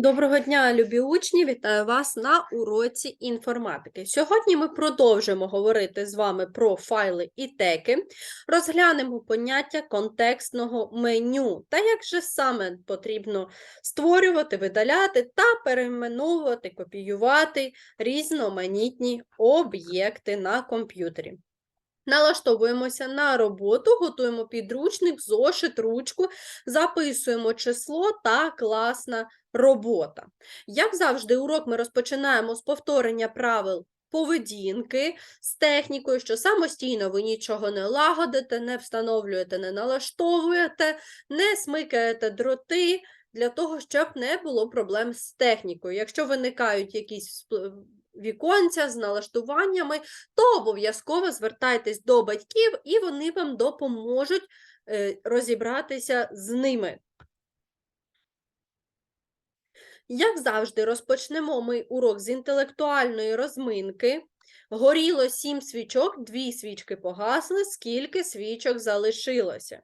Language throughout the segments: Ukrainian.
Доброго дня, любі учні! Вітаю вас на уроці інформатики. Сьогодні ми продовжуємо говорити з вами про файли і теки, розглянемо поняття контекстного меню та як же саме потрібно створювати, видаляти та перейменовувати, копіювати різноманітні об'єкти на комп'ютері. Налаштовуємося на роботу, готуємо підручник, зошит, ручку, записуємо число та класна робота. Як завжди, урок ми розпочинаємо з повторення правил поведінки з технікою, що самостійно ви нічого не лагодите, не встановлюєте, не налаштовуєте, не смикаєте дроти. Для того, щоб не було проблем з технікою. Якщо виникають якісь віконця з налаштуваннями, то обов'язково звертайтесь до батьків, і вони вам допоможуть е, розібратися з ними. Як завжди, розпочнемо ми урок з інтелектуальної розминки. Горіло сім свічок, дві свічки погасли, скільки свічок залишилося.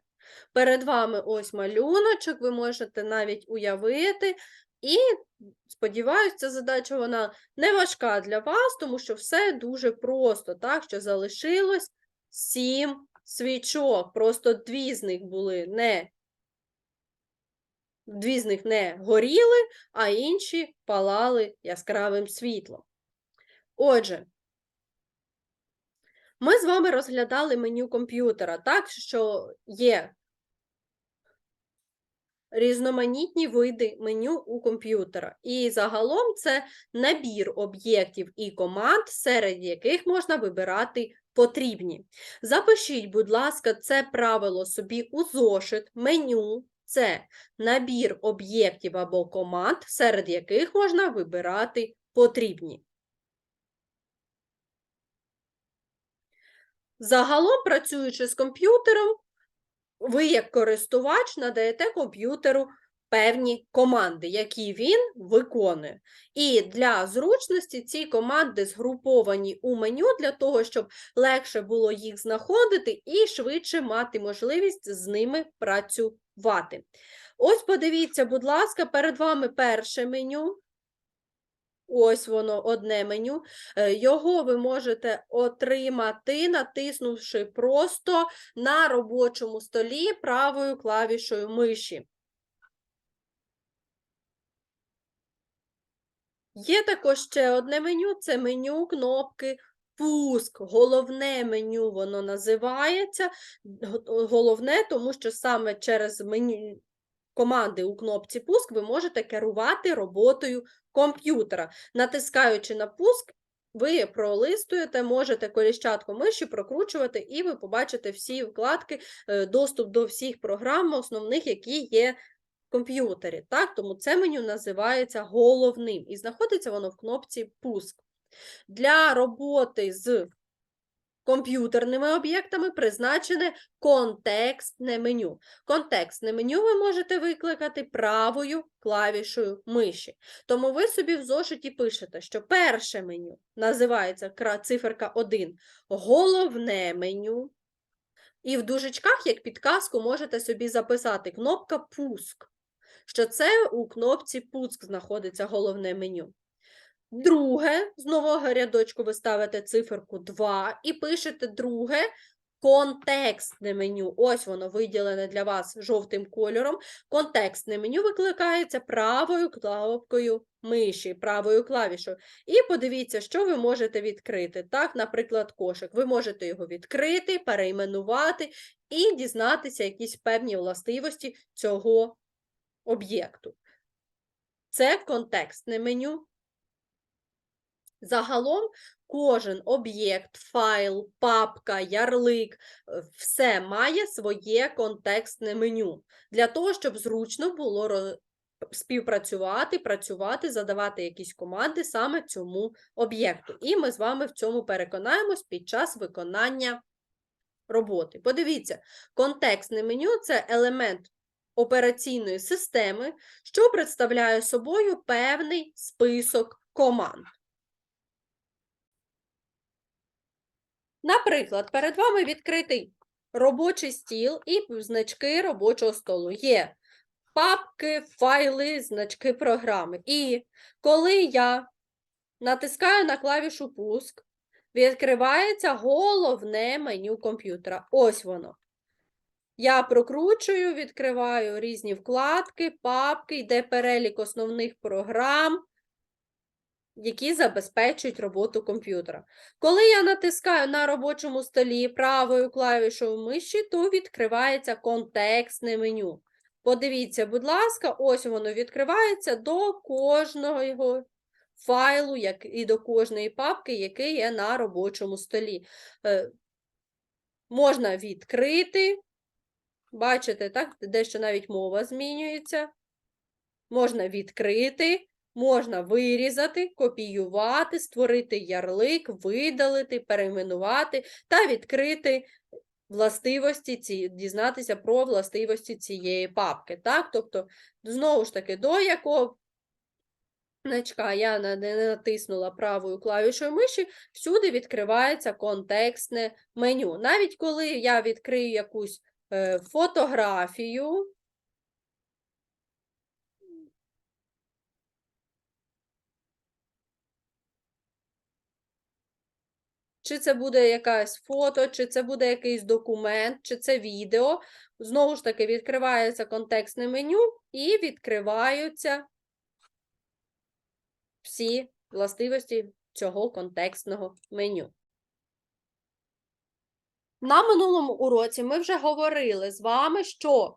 Перед вами ось малюночок, ви можете навіть уявити. І сподіваюся, ця задача вона не важка для вас, тому що все дуже просто, так, що залишилось сім свічок. Просто дві з них були не дві з них не горіли, а інші палали яскравим світлом. Отже, ми з вами розглядали меню комп'ютера, так, що є різноманітні види меню у комп'ютера. І загалом це набір об'єктів і команд, серед яких можна вибирати потрібні. Запишіть, будь ласка, це правило собі у зошит, меню. Це набір об'єктів або команд, серед яких можна вибирати потрібні. Загалом, працюючи з комп'ютером, ви, як користувач, надаєте комп'ютеру певні команди, які він виконує. І для зручності ці команди згруповані у меню для того, щоб легше було їх знаходити і швидше мати можливість з ними працювати. Ось подивіться, будь ласка, перед вами перше меню. Ось воно одне меню. Е, Його ви можете отримати, натиснувши просто на робочому столі правою клавішою миші. Є також ще одне меню це меню кнопки Пуск. Головне меню воно називається. Головне, тому що саме через меню команди у кнопці Пуск ви можете керувати роботою комп'ютера. Натискаючи на пуск, ви пролистуєте, можете коліщатку миші прокручувати, і ви побачите всі вкладки, е, доступ до всіх програм, основних, які є в комп'ютері. Так? Тому це меню називається головним і знаходиться воно в кнопці Пуск. Для роботи з комп'ютерними об'єктами призначене контекстне меню. Контекстне меню ви можете викликати правою клавішою миші. Тому ви собі в зошиті пишете, що перше меню називається циферка 1 головне меню. І в дужечках, як підказку, можете собі записати кнопка Пуск, що це у кнопці Пуск знаходиться головне меню. Друге, з нового рядочку ви ставите циферку 2 і пишете друге контекстне меню. Ось воно виділене для вас жовтим кольором. Контекстне меню викликається правою кнопкою миші, правою клавішою. І подивіться, що ви можете відкрити. Так, наприклад, кошик. Ви можете його відкрити, перейменувати і дізнатися якісь певні властивості цього об'єкту. Це контекстне меню. Загалом кожен об'єкт, файл, папка, ярлик, е, все має своє контекстне меню для того, щоб зручно було співпрацювати, працювати, задавати якісь команди саме цьому об'єкту. І ми з вами в цьому переконаємось під час виконання роботи. Подивіться, контекстне меню це елемент операційної системи, що представляє собою певний список команд. Наприклад, перед вами відкритий робочий стіл і значки робочого столу. Є папки, файли, значки програми. І коли я натискаю на клавішу пуск, відкривається головне меню комп'ютера. Ось воно. Я прокручую, відкриваю різні вкладки, папки, йде перелік основних програм, які забезпечують роботу комп'ютера. Коли я натискаю на робочому столі правою клавішою миші, то відкривається контекстне меню. Подивіться, будь ласка, ось воно відкривається до кожного файлу як, і до кожної папки, який є на робочому столі. Е, можна відкрити, бачите, так, дещо навіть мова змінюється. Можна відкрити, можна вирізати, копіювати, створити ярлик, видалити, перейменувати та відкрити властивості ці, дізнатися про властивості цієї папки. Так? Тобто, знову ж таки, до якого значка я не натиснула правою клавішою миші, всюди відкривається контекстне меню. Навіть коли я відкрию якусь е, фотографію, чи це буде якась фото, чи це буде якийсь документ, чи це відео. Знову ж таки, відкривається контекстне меню і відкриваються всі властивості цього контекстного меню. На минулому уроці ми вже говорили з вами, що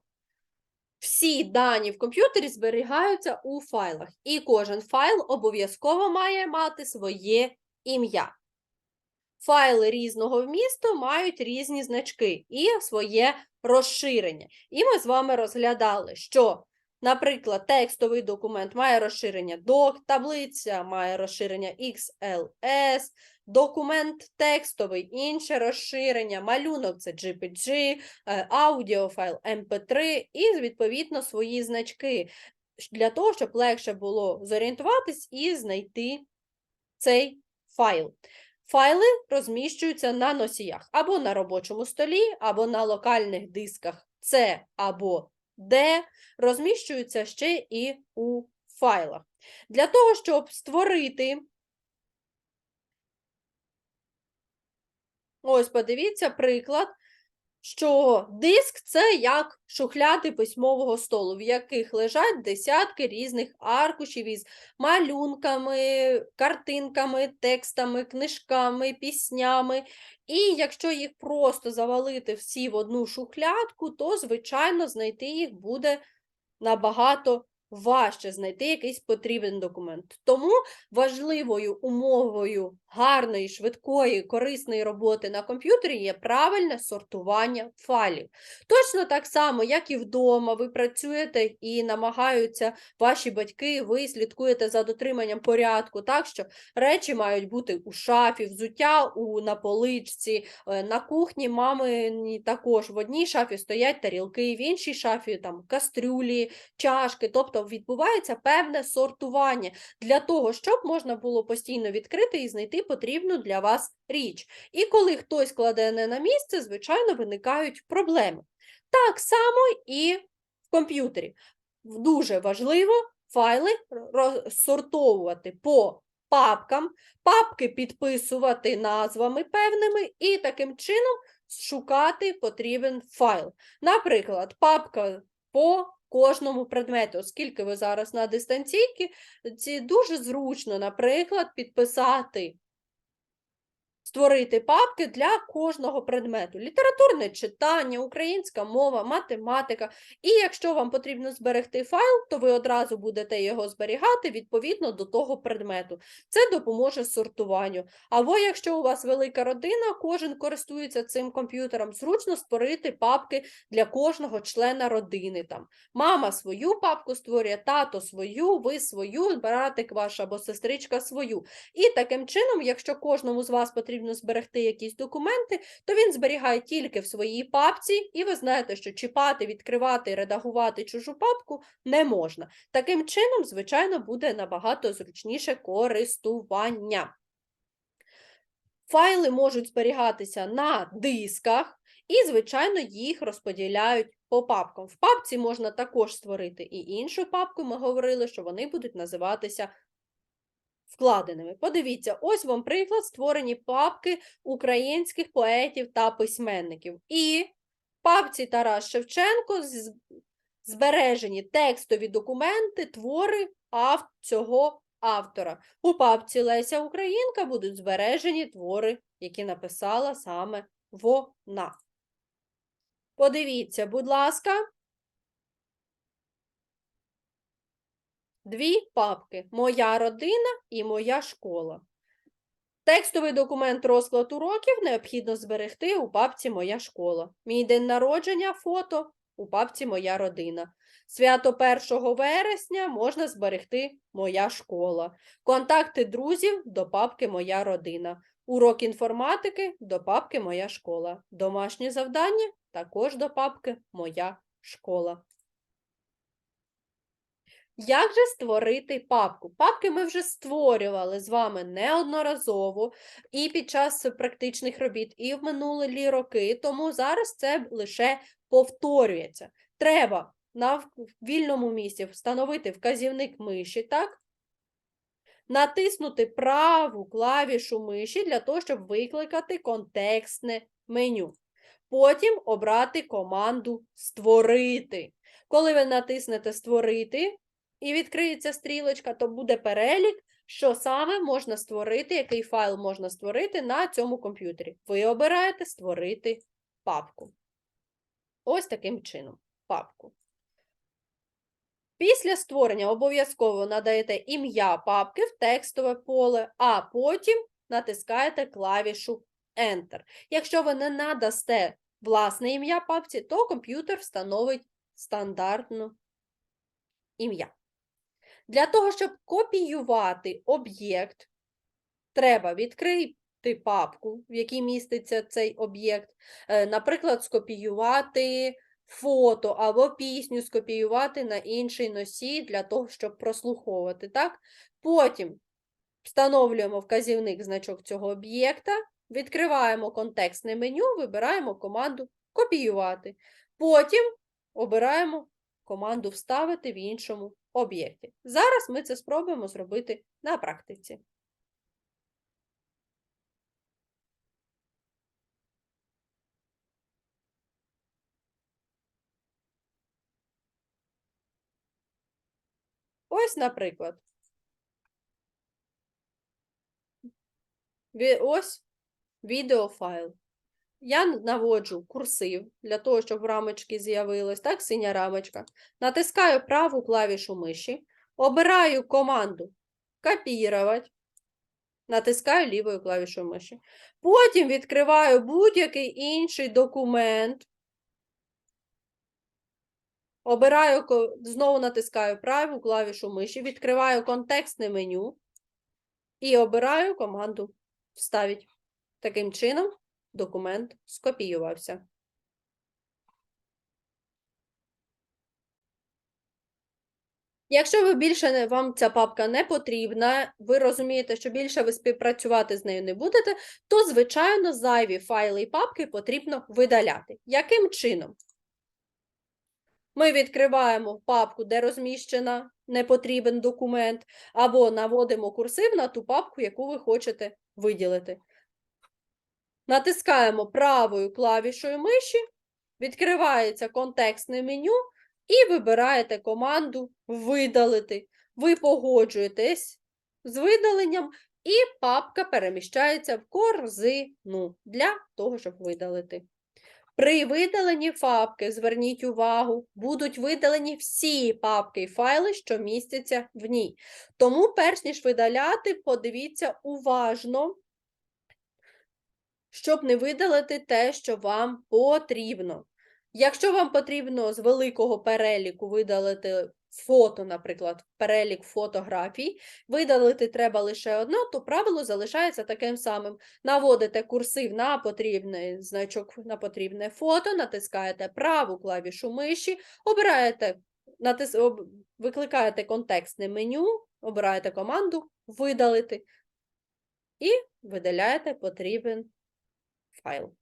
всі дані в комп'ютері зберігаються у файлах, і кожен файл обов'язково має мати своє ім'я. Файли різного вмісту мають різні значки і своє розширення. І ми з вами розглядали, що, наприклад, текстовий документ має розширення doc, таблиця має розширення XLS, документ текстовий інше розширення, малюнок це JPG, е, аудіофайл MP3 і, відповідно, свої значки для того, щоб легше було зорієнтуватись і знайти цей файл. Файли розміщуються на носіях або на робочому столі, або на локальних дисках C або D, розміщуються ще і у файлах. Для того, щоб створити, ось подивіться приклад, що диск це як шухляди письмового столу, в яких лежать десятки різних аркушів із малюнками, картинками, текстами, книжками, піснями. І якщо їх просто завалити всі в одну шухлядку, то, звичайно, знайти їх буде набагато важче знайти якийсь потрібен документ. Тому важливою умовою гарної, швидкої, корисної роботи на комп'ютері є правильне сортування файлів. Точно так само, як і вдома, ви працюєте і намагаються ваші батьки, ви слідкуєте за дотриманням порядку, так що речі мають бути у шафі, взуття у, на поличці, е, на кухні мами також в одній шафі стоять тарілки, в іншій шафі там кастрюлі, чашки, тобто відбувається певне сортування для того, щоб можна було постійно відкрити і знайти потрібну для вас річ. І коли хтось кладе не на місце, звичайно, виникають проблеми. Так само і в комп'ютері. Дуже важливо файли розсортовувати по папкам, папки підписувати назвами певними і таким чином шукати потрібен файл. Наприклад, папка по кожному предмету, оскільки ви зараз на дистанційці, це дуже зручно, наприклад, підписати створити папки для кожного предмету: літературне читання, українська мова, математика. І якщо вам потрібно зберегти файл, то ви одразу будете його зберігати відповідно до того предмету. Це допоможе сортуванню. Або якщо у вас велика родина, кожен користується цим комп'ютером, зручно створити папки для кожного члена родини. Там Мама свою папку створює, тато свою, ви свою, братик ваш або сестричка свою. І таким чином, якщо кожному з вас потрібно зберегти якісь документи, то він зберігає тільки в своїй папці, і ви знаєте, що чіпати, відкривати, редагувати чужу папку не можна. Таким чином, звичайно, буде набагато зручніше користування. Файли можуть зберігатися на дисках, І, звичайно, їх розподіляють по папкам. В папці можна також створити і іншу папку. Ми говорили, що вони будуть називатися вкладеними. Подивіться, ось вам приклад створені папки українських поетів та письменників. І в папці Тарас Шевченко збережені текстові документи, твори ав... цього автора. У папці Леся Українка будуть збережені твори, які написала саме вона. Подивіться, будь ласка. Дві папки Моя родина і Моя школа. Текстовий документ розклад уроків необхідно зберегти у папці Моя школа. Мій день народження фото у папці Моя родина. Свято 1 вересня можна зберегти Моя школа. Контакти друзів до папки Моя родина. Урок інформатики до папки Моя школа. Домашні завдання також до папки Моя школа. Як же створити папку? Папки ми вже створювали з вами неодноразово і під час практичних робіт, і в минулі роки, тому зараз це лише повторюється. Треба на вільному місці встановити вказівник миші, так? Натиснути праву клавішу миші для того, щоб викликати контекстне меню. Потім обрати команду Створити. Коли ви натиснете Створити і відкриється стрілочка, то буде перелік, що саме можна створити, який файл можна створити на цьому комп'ютері. Ви обираєте Створити папку. Ось таким чином. Папку. Після створення обов'язково надаєте ім'я папки в текстове поле, а потім натискаєте клавішу Enter. Якщо ви не надасте власне ім'я папці, то комп'ютер встановить стандартне ім'я. Для того, щоб копіювати об'єкт, треба відкрити папку, в якій міститься цей об'єкт, Е, наприклад, скопіювати фото або пісню скопіювати на інший носій для того, щоб прослуховувати. Так? Потім встановлюємо вказівник значок цього об'єкта, відкриваємо контекстне меню, вибираємо команду Копіювати. Потім обираємо команду Вставити в іншому об'єкті. Зараз ми це спробуємо зробити на практиці. Ось, наприклад. Ось відеофайл. Я наводжу курсив для того, щоб рамочки з'явились, так, синя рамочка. Натискаю праву клавішу миші, обираю команду копірувати, натискаю лівою клавішою миші. Потім відкриваю будь-який інший документ. Обираю, знову натискаю праву клавішу миші, відкриваю контекстне меню і обираю команду Вставить. Таким чином документ скопіювався. Якщо ви більше вам ця папка не потрібна, ви розумієте, що більше ви співпрацювати з нею не будете, то, звичайно, зайві файли і папки потрібно видаляти. Яким чином? Ми відкриваємо папку, де розміщена непотрібен документ, або наводимо курсив на ту папку, яку ви хочете виділити. Натискаємо правою клавішою миші, відкривається контекстне меню і вибираєте команду Видалити. Ви погоджуєтесь з видаленням, і папка переміщається в корзину для того, щоб видалити. При видаленні папки, зверніть увагу, будуть видалені всі папки і файли, що містяться в ній. Тому, перш ніж видаляти, подивіться уважно, щоб не видалити те, що вам потрібно. Якщо вам потрібно з великого переліку видалити фото, наприклад, перелік фотографій, видалити треба лише одне, то правило залишається таким самим. Наводите курсив на потрібний значок на потрібне фото, натискаєте праву клавішу миші, обираєте, натис... викликаєте контекстне меню, обираєте команду видалити і видаляєте потрібен файл.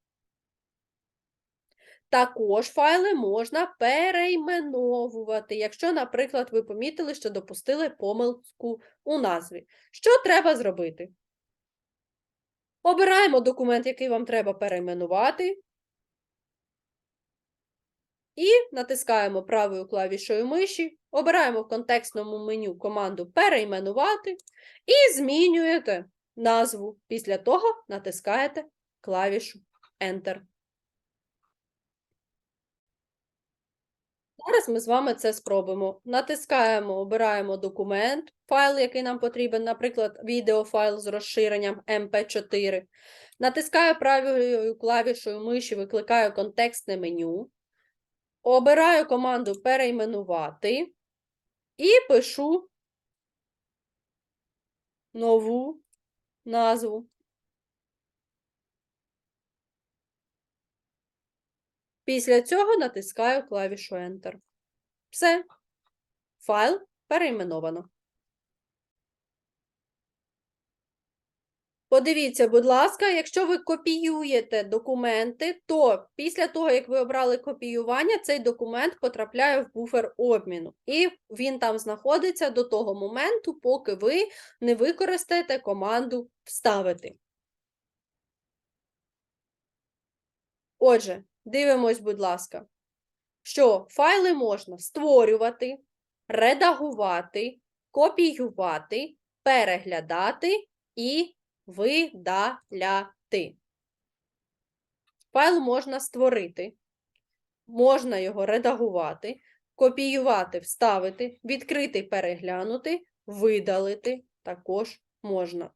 Також файли можна перейменовувати, якщо, наприклад, ви помітили, що допустили помилку у назві. Що треба зробити? Обираємо документ, який вам треба перейменувати. І натискаємо правою клавішою миші, обираємо в контекстному меню команду Перейменувати і змінюєте назву. Після того натискаєте клавішу Enter. Зараз ми з вами це спробуємо. Натискаємо, обираємо документ, файл, який нам потрібен, наприклад, відеофайл з розширенням MP4. Натискаю правою клавішою миші, викликаю контекстне меню. Обираю команду перейменувати і пишу нову назву. Після цього натискаю клавішу Enter. Все. Файл перейменовано. Подивіться, будь ласка, якщо ви копіюєте документи, то після того, як ви обрали копіювання, цей документ потрапляє в буфер обміну. І він там знаходиться до того моменту, поки ви не використаєте команду Вставити. Отже, дивимось, будь ласка, що файли можна створювати, редагувати, копіювати, переглядати і видаляти. Файл можна створити, можна його редагувати, копіювати, вставити, відкрити, переглянути, видалити також можна.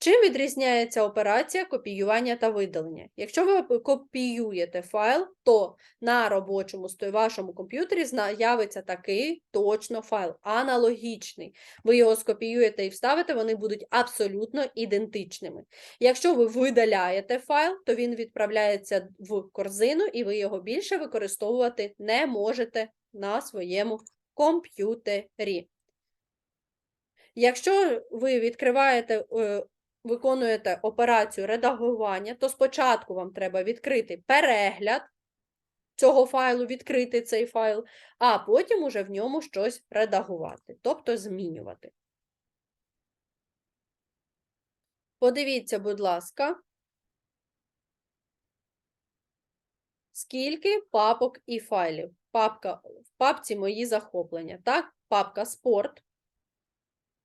Чим відрізняється операція копіювання та видалення? Якщо ви копіюєте файл, то на робочому вашому комп'ютері з'явиться такий точно файл, аналогічний. Ви його скопіюєте і вставите, вони будуть абсолютно ідентичними. Якщо ви видаляєте файл, то він відправляється в корзину, і ви його більше використовувати не можете на своєму комп'ютері. Якщо ви відкриваєте е, виконуєте операцію редагування, то спочатку вам треба відкрити перегляд цього файлу, відкрити цей файл, а потім уже в ньому щось редагувати, тобто змінювати. Подивіться, будь ласка, скільки папок і файлів. Папка, В папці мої захоплення. Так, папка спорт,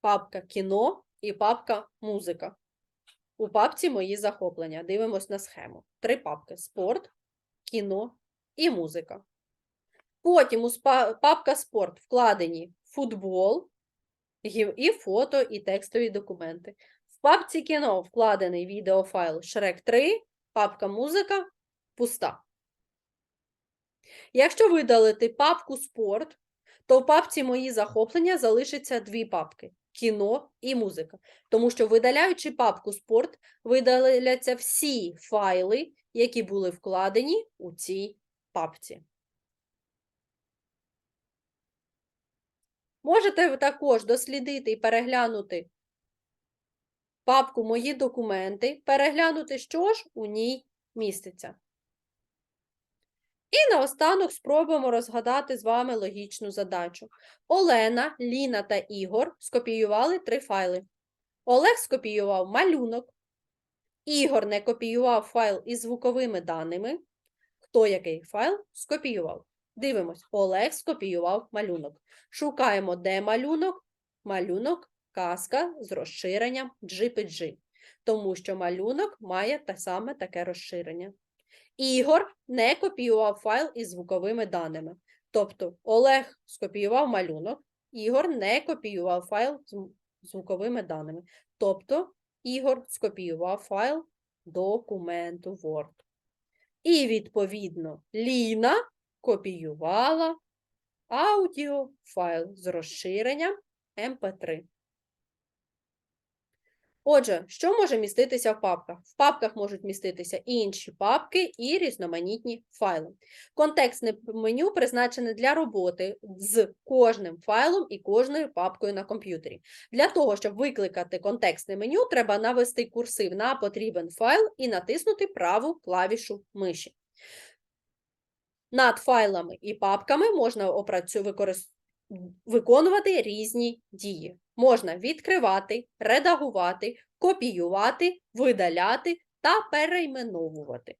папка кіно і папка музика. У папці мої захоплення. Дивимось на схему. Три папки: спорт, кіно і музика. Потім у папка спорт вкладені футбол, і фото, і текстові документи. В папці кіно вкладений відеофайл Шрек 3, папка музика пуста. Якщо видалити папку спорт, то в папці Мої захоплення залишиться дві папки кіно і музика. Тому що, видаляючи папку спорт, видаляться всі файли, які були вкладені у цій папці. Можете також дослідити і переглянути папку Мої документи, переглянути, що ж у ній міститься. І наостанок спробуємо розгадати з вами логічну задачу. Олена, Ліна та Ігор скопіювали три файли. Олег скопіював малюнок. Ігор не копіював файл із звуковими даними. Хто який файл скопіював? Дивимось, Олег скопіював малюнок. Шукаємо, де малюнок. Малюнок, казка з розширенням GPG. Тому що малюнок має те саме таке розширення. Ігор не копіював файл із звуковими даними. Тобто Олег скопіював малюнок, Ігор не копіював файл з звуковими даними. Тобто Ігор скопіював файл документу Word. І, відповідно, Ліна копіювала аудіофайл з розширенням MP3. Отже, що може міститися в папках? В папках можуть міститися інші папки і різноманітні файли. Контекстне меню призначене для роботи з кожним файлом і кожною папкою на комп'ютері. Для того, щоб викликати контекстне меню, треба навести курсив на потрібен файл і натиснути праву клавішу миші. Над файлами і папками можна виконувати різні дії. Можна відкривати, редагувати, копіювати, видаляти та перейменовувати.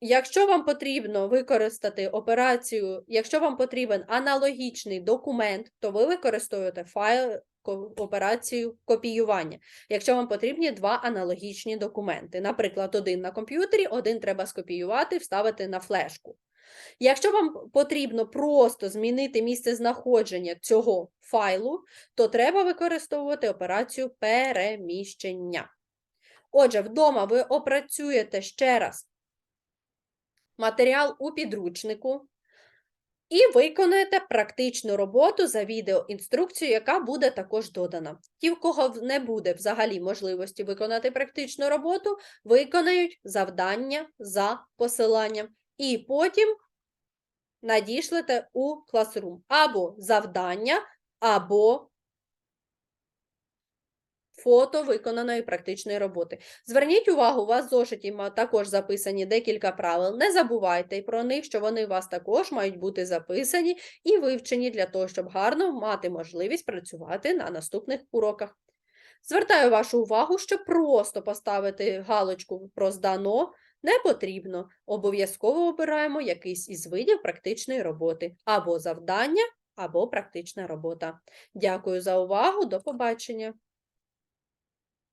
Якщо вам потрібно використати операцію, якщо вам потрібен аналогічний документ, то ви використовуєте файл операцію копіювання. Якщо вам потрібні два аналогічні документи, наприклад, один на комп'ютері, один треба скопіювати, вставити на флешку. Якщо вам потрібно просто змінити місце знаходження цього файлу, то треба використовувати операцію переміщення. Отже, вдома ви опрацюєте ще раз матеріал у підручнику і виконаєте практичну роботу за відеоінструкцією, яка буде також додана. Ті, в кого не буде взагалі можливості виконати практичну роботу, виконають завдання за посиланням. І потім надішлете у Classroom або завдання, або фото виконаної практичної роботи. Зверніть увагу, у вас в зошиті також записані декілька правил. Не забувайте про них, що вони у вас також мають бути записані і вивчені для того, щоб гарно мати можливість працювати на наступних уроках. Звертаю вашу увагу, що просто поставити галочку про здано не потрібно. Обов'язково обираємо якийсь із видів практичної роботи або завдання, або практична робота. Дякую за увагу, до побачення!